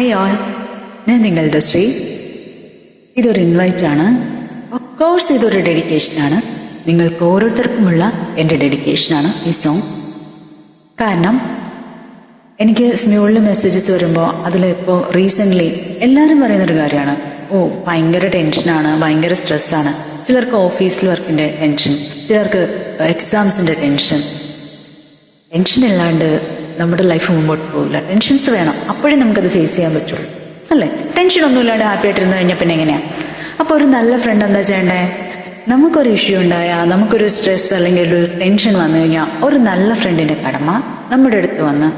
Hi all ഞാൻ നിങ്ങളുടെ ശ്രീ. ഇതൊരു ഇൻവൈറ്റ് ആണ്. കോഴ്സ് ഇതൊരു ഡെഡിക്കേഷനാണ് നിങ്ങൾക്ക് ഓരോരുത്തർക്കുമുള്ള എന്റെ ഡെഡിക്കേഷനാണ് ഈ സോങ് കാരണം എനിക്ക് സ്മ്യൂളിൽ മെസ്സേജസ് വരുമ്പോൾ അതിലിപ്പോൾ റീസെന്റ്ലി എല്ലാവരും പറയുന്നൊരു കാര്യമാണ്. ഓ ഭയങ്കര ടെൻഷനാണ് ഭയങ്കര സ്ട്രെസ്സാണ് ചിലർക്ക് ഓഫീസിൽ വർക്കിന്റെ ടെൻഷൻ ചിലർക്ക് എക്സാംസിന്റെ ടെൻഷൻ ടെൻഷൻ ഇല്ലാണ്ട് നമ്മുടെ ലൈഫ് മുമ്പോട്ട് പോകില്ല ടെൻഷൻസ് വേണം. അപ്പോഴേ നമുക്കത് ഫേസ് ചെയ്യാൻ പറ്റുള്ളൂ. അല്ലേ? ടെൻഷൻ ഒന്നുമില്ലാണ്ട് ഹാപ്പി ആയിട്ടിരുന്ന് കഴിഞ്ഞാൽ പിന്നെ എങ്ങനെയാണ് അപ്പോൾ ഒരു നല്ല ഫ്രണ്ട് എന്താ ചെയ്യണ്ടേ? നമുക്കൊരു ഇഷ്യൂ ഉണ്ടായാൽ നമുക്കൊരു സ്ട്രെസ് അല്ലെങ്കിൽ ഒരു ടെൻഷൻ വന്നു കഴിഞ്ഞാൽ ഒരു നല്ല ഫ്രണ്ടിന്റെ കടമ നമ്മുടെ അടുത്ത് വന്ന്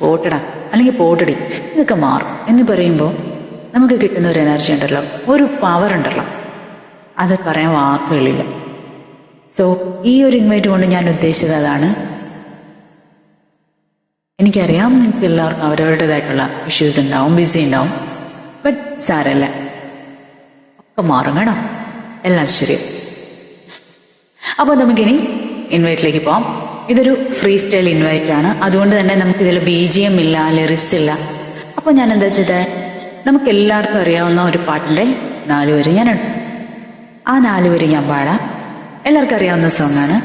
പോട്ടടാ അല്ലെങ്കിൽ പോട്ടടി ഇതൊക്കെ മാറും. എന്ന് പറയുമ്പോൾ നമുക്ക് കിട്ടുന്ന ഒരു എനർജി ഉണ്ടല്ലോ. ഒരു പവർ ഉണ്ടല്ലോ. അത് പറയാൻ വാക്കുകളില്ല. സോ ഈ ഒരു ഇൻവൈറ്റ് കൊണ്ട് ഞാൻ ഉദ്ദേശിച്ചത് അതാണ്. എനിക്കറിയാം നിങ്ങൾക്ക് എല്ലാവർക്കും അവരവരുടേതായിട്ടുള്ള ഇഷ്യൂസ് ഉണ്ടാവും ബിസി ഉണ്ടാവും. ബട്ട് സാരല്ല. ഒക്കെ മാറും കേട്ടോ. എല്ലാം ശരി അപ്പോൾ നമുക്കിനി ഇൻവൈറ്റിലേക്ക് പോവാം. ഇതൊരു ഫ്രീ സ്റ്റൈൽ ഇൻവൈറ്റ് ആണ്. അതുകൊണ്ട് തന്നെ നമുക്കിതിൽ ബി ജി എം ഇല്ല ലിറിക്സ് ഇല്ല. അപ്പോൾ ഞാൻ എന്താ ചെയ്തത് നമുക്ക് എല്ലാവർക്കും അറിയാവുന്ന ഒരു പാട്ടിന്റെ നാല് വരി ഞാൻ ഇടും. ആ നാല് വരി ഞാൻ പാടാം. എല്ലാവർക്കും അറിയാവുന്ന സോങ്ങാണ്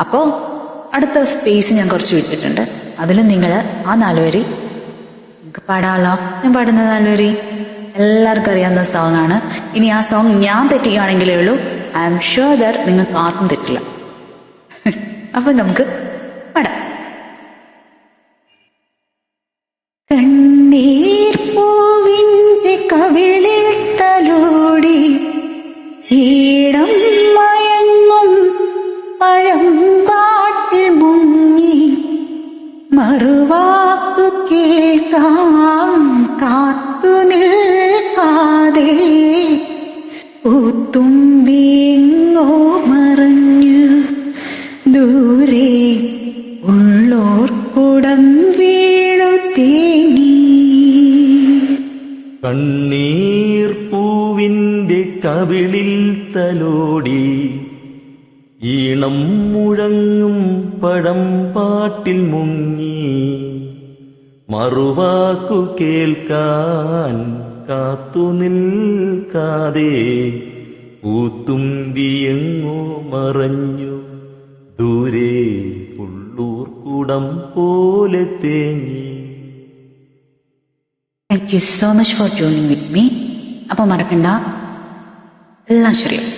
അപ്പോൾ അടുത്ത സ്പേസ് ഞാൻ കുറച്ച് വിട്ടിട്ടുണ്ട്. അതിൽ നിങ്ങൾ ആ നാലുവരി നിങ്ങൾക്ക് പാടാമല്ലോ. ഞാൻ പാടുന്ന നാലുവരി എല്ലാവർക്കും അറിയാവുന്ന സോങ് ആണ്. ഇനി ആ സോങ് ഞാൻ തെറ്റിക്കുകയാണെങ്കിലേ ഉള്ളൂ. ഐ എം ഷുവർ ദർ നിങ്ങൾക്ക് ആർക്കും തെറ്റില്ല. അപ്പം നമുക്ക് പാടാം. കണ്ണീർ പൂത്തുമ്പിങ്ങോ മറഞ്ഞു. ദൂരെ ഉള്ളോർ കുടം വീണു തേങ്ങി കണ്ണീർ പൂവിന്റെ കവിളിൽ തലോടി. ഈണം മുഴങ്ങും പഴം പാട്ടിൽ മുങ്ങി. മറുവാക്കു കേൾക്കാൻ കാത്തു നിൽക്കാതെ പൂത്തുമ്പിയെങ്ങോ മറഞ്ഞു. ദൂരെ പുള്ളൂർക്കുടം പോലെ തേങ്ങി. Thank you so much for joining with me അപ്പോൾ മറക്കണ്ട. എല്ലാം ശരിയാവും.